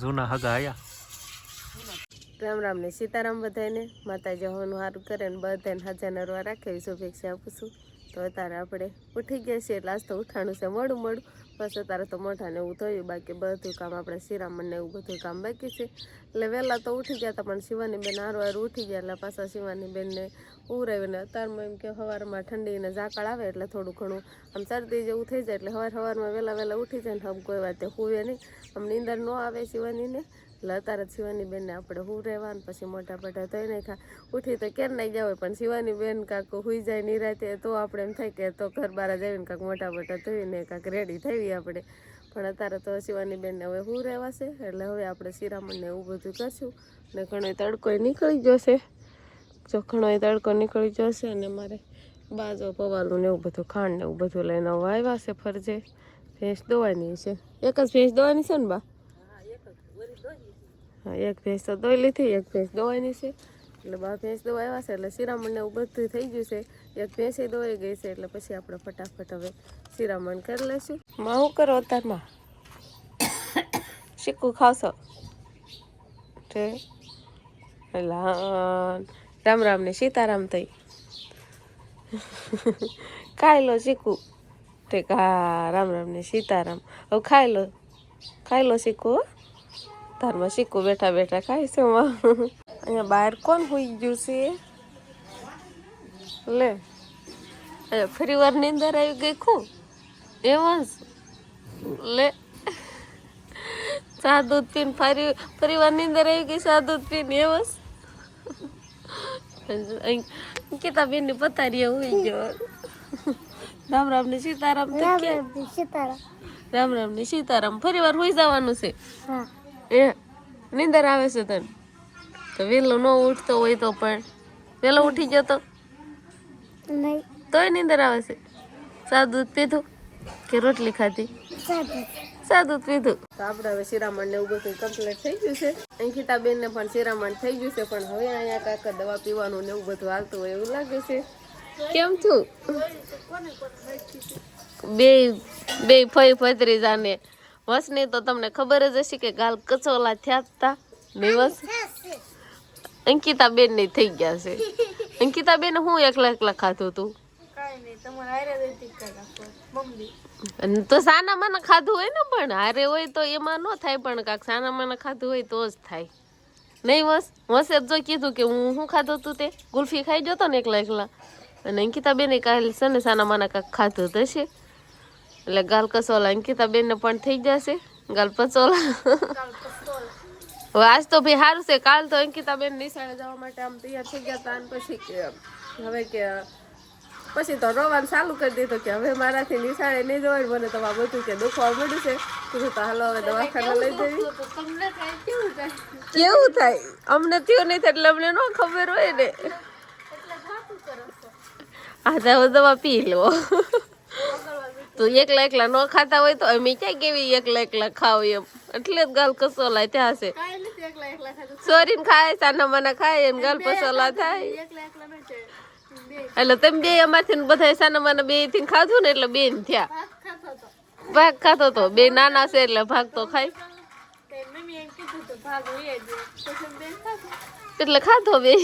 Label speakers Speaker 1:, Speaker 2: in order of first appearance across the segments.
Speaker 1: જૂના હગા
Speaker 2: આયા.
Speaker 3: રામ રામ ને સીતારામ બધાને માતાજી હોવાનું સારું કરે ને બધાને હાજર નરવા રાખે શુભેચ્છા આપું છું. તો અત્યારે આપણે ઉઠી ગયા છીએ. આજ તો ઉઠાણું છે. મોડું મોડું. બસ અત્યારે તો મોઢાને એવું થયું, બાકી બધું કામ આપણે શિરામણ ને એવું બધું કામ બાકી છે. એટલે વહેલા તો ઉઠી ગયા હતા પણ શિવાની બેન હારું હારું ઉઠી ગયા, એટલે પાછા શિવાની બેનને ઉરાવીને અત્યારમાં એમ કે સવારમાં ઠંડીને ઝાકળ આવે એટલે થોડું ઘણું, આમ શરદી જેવું થઈ જાય એટલે સવાર સવારમાં વહેલા વહેલા ઉઠી જાય ને આમ કોઈ વાત હુવે નહીં. આમ નીંદર ન આવે શિવાનીને એટલે અત્યારે શિવાની બેનને આપણે હું રહેવાનું, પછી મોટા મોટા થઈ નાખ્યા ઉઠી તો ક્યારે નહીં જવાય, પણ શિવાની બેન કાંક હુઈ જાય નિરાતે તો આપણે એમ થાય કે તો ઘર બહાર જઈને કાંક મોટા મોટા થઈને કાંક રેડી થઈ આપણે. પણ અત્યારે તો શિવાની બેનને હવે હું રહેવાશે, એટલે હવે આપણે શિરામણને એવું બધું કરશું, ને ઘણો તડકો નીકળી જશે. જો ઘણો તડકો નીકળી જશે અને મારે બાજો પવાલું ને એવું બધું, ખાંડ ને એવું બધું લઈને આવ્યા છે ફરજે. ભેંસ દોવાની છે. એક જ ભેંસ દોવાની છે ને બા? એક ભેંસ તો દોઈ લીધી, એક ભેંસ દોવાની છે. એટલે બા ભેંસ દોવાયા છે, એટલે શિરામણને એવું બધું થઈ ગયું છે. એક ભેંસે દોવાઈ ગઈ છે, એટલે પછી આપણે ફટાફટ હવે શિરામણ કરી લઈશું. માં શું કરો અત્યારમાં? શીખું, ખાવશો? એટલે રામ રામ ને સીતારામ થઈ. ખાઈ લો શીખું. ઠીક, હા, રામ રામ ને સીતારામ. હવે ખાઈ લો ખાઈ લો શીખું તારમાં શીખું બેઠા બેઠા ખાય છે અહીંયા બહાર કોણ હોઈ ગયું છે? લે. ફરી વારની અંદર આવી ગઈ ખું? એમાં લે. ચા દૂધ પીને ફરી ફરી વારની અંદર આવી ગઈ ચા દૂધ પીને એમાં કેતા બેનની પતારી હોઈ ગયો. રામ રામ ને સીતારામ તો સીતારામ. રામ રામ ને સીતારામ ફરી વાર હોઈ જવાનું છે. એ નીંદર આવે છે તને. તો વહેલો ન ઉઠતો હોય તો પણ. વહેલો ઉઠી ગયો તો? તોય નીંદર આવે છે. સાદું દૂધ પીધું કે રોટલી ખાધી? સાદું પીધું. તો આપણે હવે શિરામણ ને એવું બધું કમ્પ્લીટ થઈ ગયું છે. અંકિતા બેન ને પણ શિરામણ થઈ ગયું છે પણ હવે અહીંયા કાકા દવા પીવાનું ને એવું બધું હાલતું હોય એવું લાગે છે. કેમ છું? બે બે ફઈ ફતરી જાને. વસની તો તમને ખબર જ હશે કે ગાલ કચોલા થયા હતા દિવસ. અંકિતા બેનની થઈ ગયા છે. અંકિતા બેન હું એકલા એકલા ખાધું તું? અને તો સાના મને ખાધું હોય ને પણ હારે હોય તો એમાં ન થાય પણ કાક સાના મને ખાધું હોય તો જ થાય. નહીં વસ? વસે જ જો કીધું કે હું શું ખાધું તું તે? ગુલ્ફી ખાઈ જતો ને એકલા એકલા. અને અંકિતા બેને કાલે છે ને સાના માના કાંક ખાધું તો છે એટલે ગાલકસોલા અંકિતા બેન ને પણ થઈ જશે. ગાલ હવે આજ તો ભાઈ સારું છે. કાલ તો અંકિતા બેન નિશાળે જવા માટે આમ તૈયાર થઈ ગયા હતા. અને પછી કે હવે કે પછી તો રોવાનું ચાલુ કરી દીધું કે હવે મારાથી નિશાળે નહીં જવાય. મને તો આ બધું કે દુખવા મળ્યું છે. કીધું તો હાલો હવે દવાખાને લઈ જવી. કેવું થાય? અમને થયું નહીં થાય એટલે અમને ન ખબર હોય ને. આ દવા પી લો. તો એકલા એકલા ન ખાતા હોય તો અમે ક્યાં કેવી એકલા એકલા ખાવ એમ? એટલે જ ગાલ કસોલા ત્યાં છે સોરી ખાય સાના માના ખાય એમ ગાલ પસોલા થાય. એટલે તમે બે અમારથી બધા સાના માના બેથી ખાધું ને એટલે બેન થયા. ભાગ ખાતો તો બે નાના છે એટલે ભાગ તો ખાય. એટલે ખાધો બે.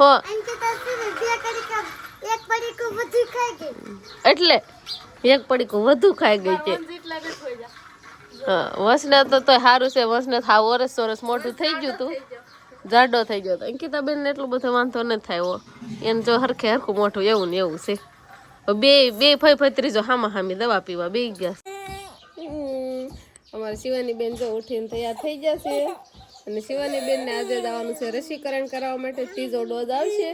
Speaker 3: હો એટલે એક પડીકું વધુ ખાઈ ગઈ છે હા વસને તો તો સારું છે વસને હા વરસ વરસ મોટું થઈ ગયું તું. જાડો થઈ ગયો તો. અંકિતા બેન ને એટલું બધો વાંધો ન થાય એને જો હરખે હરખું મોટું એવું ને એવું છે. બે બે ફઈ ફઈ ત્રીજો હામા હામી દવા પીવા બે ગયા અમારે શિવાની બેન જો ઉઠીને તૈયાર થઈ જશે અને શિવાની બેન ને આજે જવાનું છે રસીકરણ કરાવવા માટે ત્રીજો ડોઝ આવશે.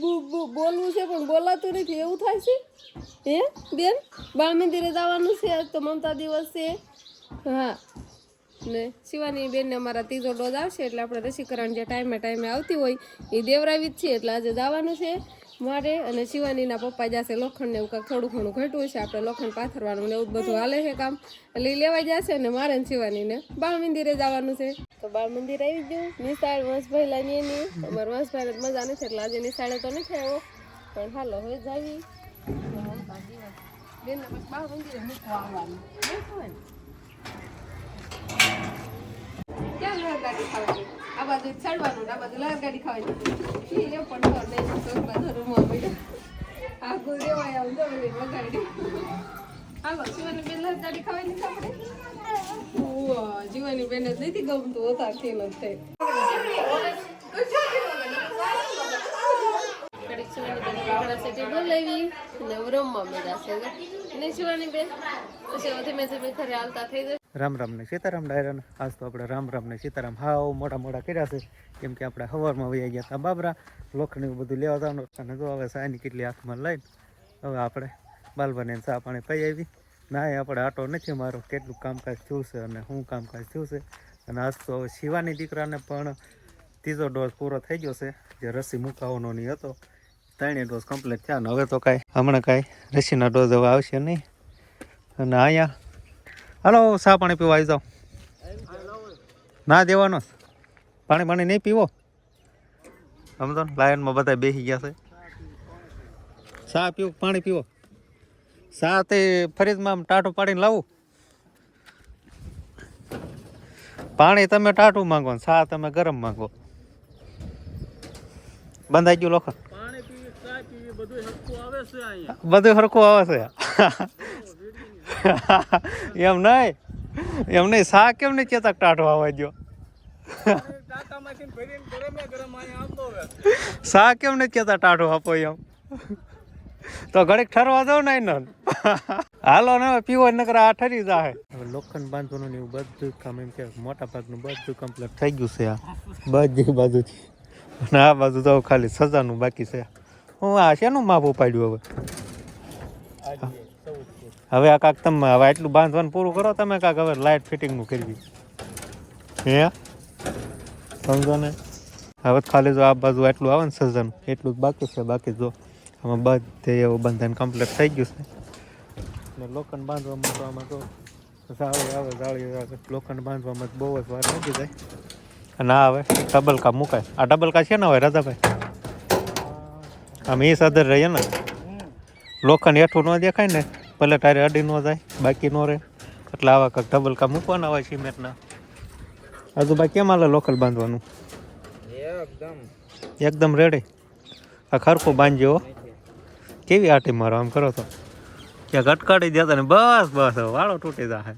Speaker 3: બોલવું છે, પણ બોલાતું નથી. એવું થાય છે? હે, બેન? બાળ મંદિરે જવાનું છે આજ તો મમતા દિવસ છે. હા. ને શિવાની બેનને અમારા ત્રીજો ડોઝ આવશે, એટલે આપણે રસીકરણ જે ટાઈમે ટાઈમે આવતી હોય એ દેવરાવી જ છે, એટલે આજે જવાનું છે મારે અને શિવાનીના પપ્પા જશે લોખંડને એવું કાંઈક થોડું ઘણું ઘટ્યું છે, આપણે લોખંડ પાથરવાનું ને એવું બધું હાલે છે કામ. એટલે એ લેવા જશે ને મારે ને શિવાનીને. બાળ મંદિરે જવાનું છે. તો બાળ મંદિર આવી ગયું. નિશાળ, વંશભાઈ લાની એની અમારે વંશભાઈ તો મજા નથી એટલે આજે નિશાળે તો નથી આવ્યો. પણ હાલો, હવે જાવી. બેન ને પછી બહાર મંદિરે આ બાજુ ચડવાનું આ બાજુ લહેર ગાડી ખાવાની. પણ તો તો રૂમમાં બેઠા આ બે આવું જમી વગાડી હાલો, શિવાની બેન લહેર ગાડી ખાવાની આપણે બેન જ નથી ગમતું હોતા તેલ જ થઈ
Speaker 2: રામ રામ ને સીતારામ ડાયરાને. આજ તો આપણે રામ રામ ને સીતારામ હાવ મોટા મોટા કર્યા છે. કેમ કે આપણે હવારમાં વયા ગયા હતા બાબરા લોખંડ બધું લેવા જવાનું અને જો હવે સાયની કેટલી હાથમાં લઈને હવે આપણે બાલબાને ચા પાણી પાઈ આવી. ના, એ આપણે આટો નથી, મારો કેટલું કામકાજ થયું છે અને શું કામકાજ થયું છે. અને આજ તો હવે શિવાની દીકરાને પણ ત્રીજો ડોઝ પૂરો થઈ ગયો છે, જે રસી મુકાવાનો નહીં હતો. ત્રણેય ડોઝ કમ્પ્લીટ થયા ને હવે તો કાંઈ, હમણાં કાંઈ રસીના ડોઝ હવે આવશે નહીં. અને અહીંયા હાલો, સા પાણી પીવા આવી જાઓ. ના, દેવાનો પાણી પાણી નહીં પીવો? સમજો લાયનમાં બધા બેસી ગયા છે. સા પીવો, પાણી પીવો. તે ફરીજમાં આમ ટાટું પાડીને લાવું. પાણી તમે ટાટું માંગો ને સા તમે ગરમ માંગો. બંધાઈ ગયું લોખંડ. બધું સરખું આવે છે એમ નહીં. એમ નહીં. સા કેમ નહીં ચેતક ટાટો આવવા ગયો સા કેમ નહીં કેતા ટાટો આપો એમ? તો ઘડીક ઠરવા દઉં ને એને હાલો ને હવે પીવો નકર આ ઠરી જાય હવે લોખંડ બાંધવાનું ને એવું બધું કામ એમ કે મોટા ભાગનું બધું કમ્પ્લીટ થઈ ગયું છે આ. બધી બાજુથી. અને આ બાજુ તો ખાલી સજાનું બાકી છે. હું આ શેનું માપ ઉપાડ્યું હવે? હવે આ કાંક તમે હવે આટલું બાંધવાનું પૂરું કરો તમે કાંક હવે લાઇટ ફિટિંગનું કરવી હે? સમજો ને? હવે ખાલી જો આ બાજુ આટલું આવે ને સજન. એટલું જ બાકી છે. બાકી જો આમાં બધે એવું બંધન કમ્પ્લીટ થઈ ગયું છે. ને લોખંડ બાંધવામાં તો આમાં તો ઝાળી આવે ઝાળી આવે લોખંડ બાંધવામાં તો બહુ જ વાર લાગી જાય. અને આ હવે ડબલકા મુકાય. આ ડબલકા છે ને હવે રાધાભાઈ? આમ એ સાદર રહીએ ને? લોખંડ હેઠું ન દેખાય ને ભલે તારે અડી ન જાય બાકી ન રહે. એટલે આવા કંઈક ડબલકા મૂકવાના હોય સિમેન્ટના. આજુબાજુ કેમ હાલે લોકલ બાંધવાનું? એકદમ. રેડી આ ખરખું બાંધજો. કેવી આટી મારો? આમ કરો તો. ક્યાંક અટકાડી દેતા ને બસ બસ. વાળો તૂટી જાય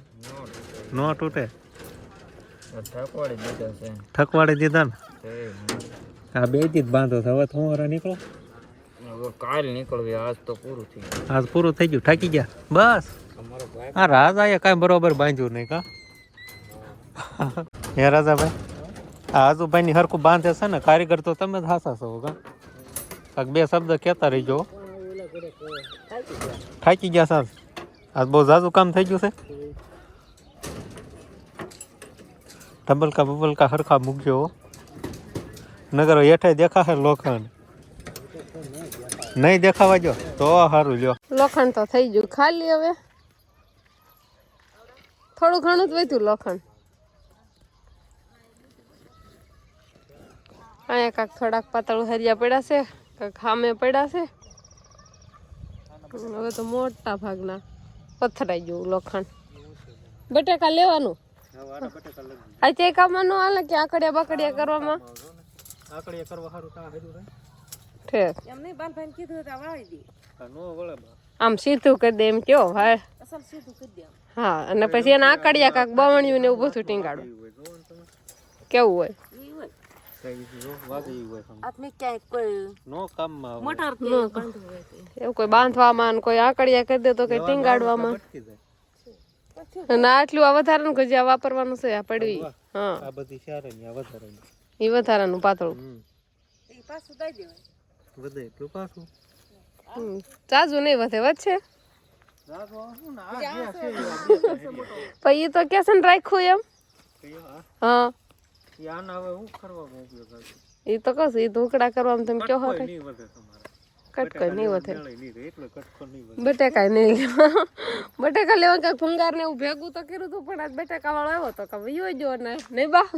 Speaker 2: ન તૂટે. ઠકવાડી દીધા ને. આ બેથી જ બાંધો તો હવે હું હરા નીકળો?
Speaker 4: કાલ નીકળવી આજ તો પૂરું થઈ
Speaker 2: આજ પૂરું થઈ ગયું. થાકી ગયા. બસ. હા રાજાએ કાંઈ બરોબર બાંધ્યું નહીં કા? હે રાજાભાઈ, આ આજુભાઈની હરખું બાંધે છે ને, કારીગર તો તમે જ હાસા છો કા? બે શબ્દ કહેતા રહીજો. થાકી ગયા સર આજ બહુ ઝાઝું કામ થઈ ગયું છે. ડબલકા બબલકા હરખા મૂક્યો. નગર હેઠે દેખાશે લોખંડ. નહીં દેખાવા જો તો સારું જો
Speaker 3: લોખંડ તો થઈ ગયું ખાલી હવે. થોડું ઘણું જ વધ્યું લોખંડ. અહીંયા કાંક થોડાક પાતળું હરિયા પડ્યા છે, કાંક ખામે પડ્યા છે. હવે તો મોટા ભાગના પથરાઈ ગયું લોખંડ. બટેકા લેવાનું? આ તે કામમાં ન હાલે કે આકડિયા બાકડિયા કરવામાં?
Speaker 2: આકડિયા કરવા સારું કા હેરું રે
Speaker 3: એમ
Speaker 1: એમને બાલભાઈ કીધું તો વાળી દે.
Speaker 2: નો વળે
Speaker 3: આમ સીધું કરી દે એમ કયો હા.
Speaker 1: અસલ સીધું કરી દે
Speaker 3: હા અને પછી એના આકડિયા કાંક બવણ્યું ને એવું બધું ટીંગાડું. કેવું હોય?
Speaker 1: ઈ હોય
Speaker 2: જો વાગી હોય સમ
Speaker 1: આદમી કોઈ
Speaker 2: નો કામમાં
Speaker 1: મોટર કે બાંધવું હોય
Speaker 3: એવું કોઈ બાંધવામાં કોઈ આકડિયા કરી દે તો કઈ ટીંગાડવામાં. ના આટલું આ વધારાનું કે આ વાપરવાનું છે આ પડવી. હા.
Speaker 2: આ બધી
Speaker 3: વધારાનું. પાતળું.
Speaker 1: ઈ પાછું દઈ દેવાય.
Speaker 2: વધે એટલું પાછું.
Speaker 3: ચાજુ નહીં વધે વધશે?
Speaker 2: રાગો હું ને? આ જે છે?
Speaker 3: પણ એ તો કેસન રાખ્યું એમ? હા.
Speaker 2: આના હવે હું કરવા ઉપયોગ આવશે
Speaker 3: એ તો કશું એ ઢોકળા કરવામાં તમે કહો
Speaker 2: કોઈ
Speaker 3: કઈ
Speaker 2: નહીં વધે તમારે.
Speaker 3: કટકાઈ નહીં વધે.
Speaker 2: એટલો કટકો નહીં વધે.
Speaker 3: બટેકા નહીં લેવા. બટેકા લેવા કાંઈક ભંગાર ને એવું ભેગું તો કર્યું હતું પણ આજ બટેકા વાળો આવ્યો તો કે વયો જો ને. નહીં બા.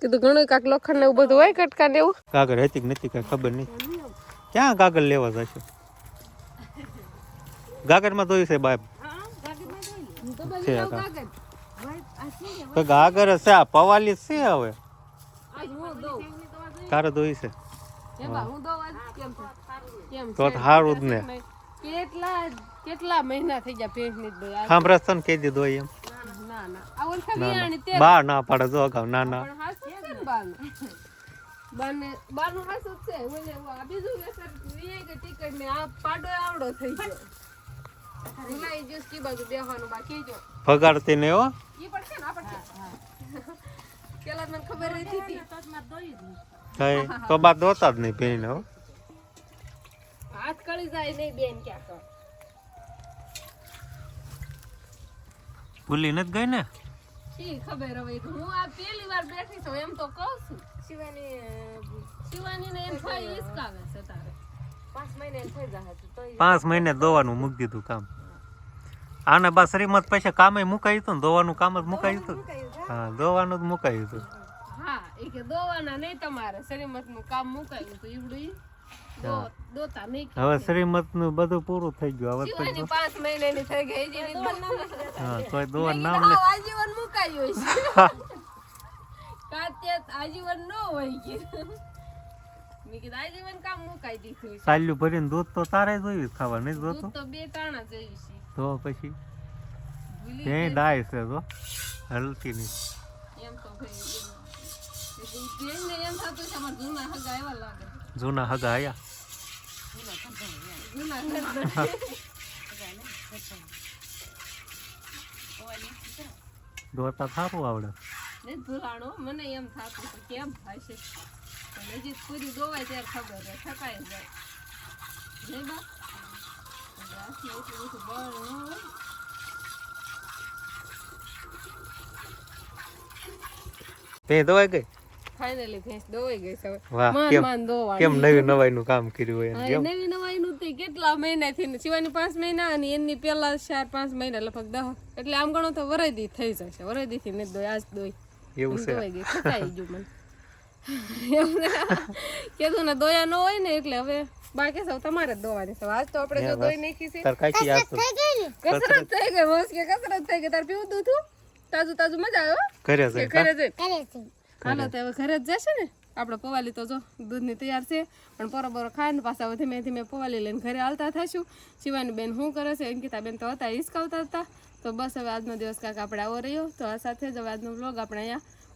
Speaker 3: કીધું ઘણું કાંક લોખંડ ને એવું બધું હોય કટકા ને એવું.
Speaker 2: કાગળ હતી કે નથી કઈ ખબર નહીં. ક્યાં કાગળ લેવા જશે? ગાગરમાં જોયું છે બાપ. છે.
Speaker 3: કાગળ.
Speaker 2: તો ગાગર છે આ પવાલી છે હવે? તારે ધોઈ છે. તો હારું જ ને.
Speaker 3: કેટલા કેટલા મહિના થઈ ગયા દોઈ.
Speaker 2: ને કહી દીધો એમ. બા ના પાડે જો અગાઉ ના ના.
Speaker 3: છે ને બાનું. હાસું છે. બીજું વેસર વિયાઈ ગઈ ટીકટ ને આ પાડો આવડો થઈ ગયો.
Speaker 2: ભગાડતી ને હો
Speaker 3: ઈ પડશે ને? આ પડશે? પેલા મને ખબર નથી હતી
Speaker 2: કઈ તો બા દોતા જ નહીં બેન હો.
Speaker 3: હાથ કળી જાય નહીં બેન ક્યાં તો.
Speaker 2: ભૂલી નથી ગઈ ને?
Speaker 3: શી ખબર હવે? હું આ પહેલી વાર બેઠી છું એમ તો કહું છું.
Speaker 1: શિવાની
Speaker 3: શિવાની ને એમ થાય ઈસકાવે છે તારે.
Speaker 1: પાંચ મહિને
Speaker 2: દોવાનું મૂકી દીધું કામ. આને બા શ્રીમત પછી કામે મુકાયું હતું ને દોવાનું કામ જ મુકાયું હતું? હા દોવાનું જ મુકાયું હતું.
Speaker 3: હા એ કે દોવાના નહીં તમારે શ્રીમતનું કામ મુકાયું તો ઈવડું ઈ દો- દોતા નહીં કે.
Speaker 2: હવે શ્રીમતનું બધું પૂરું થઈ ગયું હવે
Speaker 3: પાંચ મહિનાની થઈ ગઈ
Speaker 2: હા દોવાનું નામ
Speaker 3: આજીવન મુકાયું આજીવન ન હોય કે. મેં કીધું આજીવન કામ મુકાઈ દીધું
Speaker 2: સાલ્યું ભરીને દૂધ તો તારે જોયું ખાવા નહીં
Speaker 3: દૂધ તો બે તાણા જોયું છે.
Speaker 2: તો પછી? તે
Speaker 3: ગઈ.
Speaker 2: છે તો હલતી નહીં
Speaker 3: એમ તો ભાઈ એમ. એ જોઈને એમ થતું છે અમારા જૂના હગા આવ્યા લાગે.
Speaker 2: જૂના હગા દોતા સારું આવડે?
Speaker 3: ને ધુલાણો મને એમ થાતું કે કેમ થાય છે? હજી પૂરી દોવાય ત્યારે ખબર રહે થકાઈ જાય. નહીં બા. એટલે એટલું બધું બળ ન હોય.
Speaker 2: તે દવાઈ ગઈ?
Speaker 3: ફાઇનલી ભેંસ દોવાઈ ગઈ હવે. માન માન દોવાની
Speaker 2: કેમ નવી નવાઈ નું કામ કર્યું હોય
Speaker 3: નવી નવાઈ નું તે કેટલા મહિના થી શિવાની પાંચ મહિના અને એની પેલા ચાર પાંચ મહિના લગભગ દહ. એટલે આમ ગણો તો વરદી થઈ જશે. વરદી થી ને દોઈ આજ દોઈ
Speaker 2: એવું છે.
Speaker 3: દોવાઈ ગઈ થકાઈ ગયું મને. કીધું ને દોયા ન હોય ને એટલે હવે બાકી સૌ તમારે જ દોવાની છે. આજ તો આપણે જો દોઈ નાખી છે. કસરત થઈ ગઈ મોસ કે કસરત થઈ ગઈ. તાર પીવું દૂધ તાજું તાજું મજા આવ્યો ઘરે
Speaker 2: જઈ
Speaker 3: ઘરે જઈ હાલો તો હવે ઘરે જ જશે ને? આપણે પવાલી તો જો દૂધની તૈયાર છે પણ બરોબર પોરો ખાય ને પાછા ધીમે ધીમે પવાલી લઈને ઘરે આવતા થશું શિવાની બેન શું કરે છે? અંકિતા બેન તો હતા હિસકાવતા હતા. તો બસ હવે આજનો દિવસ કાંક આપણે આવો રહ્યો. તો આ સાથે જ હવે આજનો બ્લોગ આપણે અહીંયા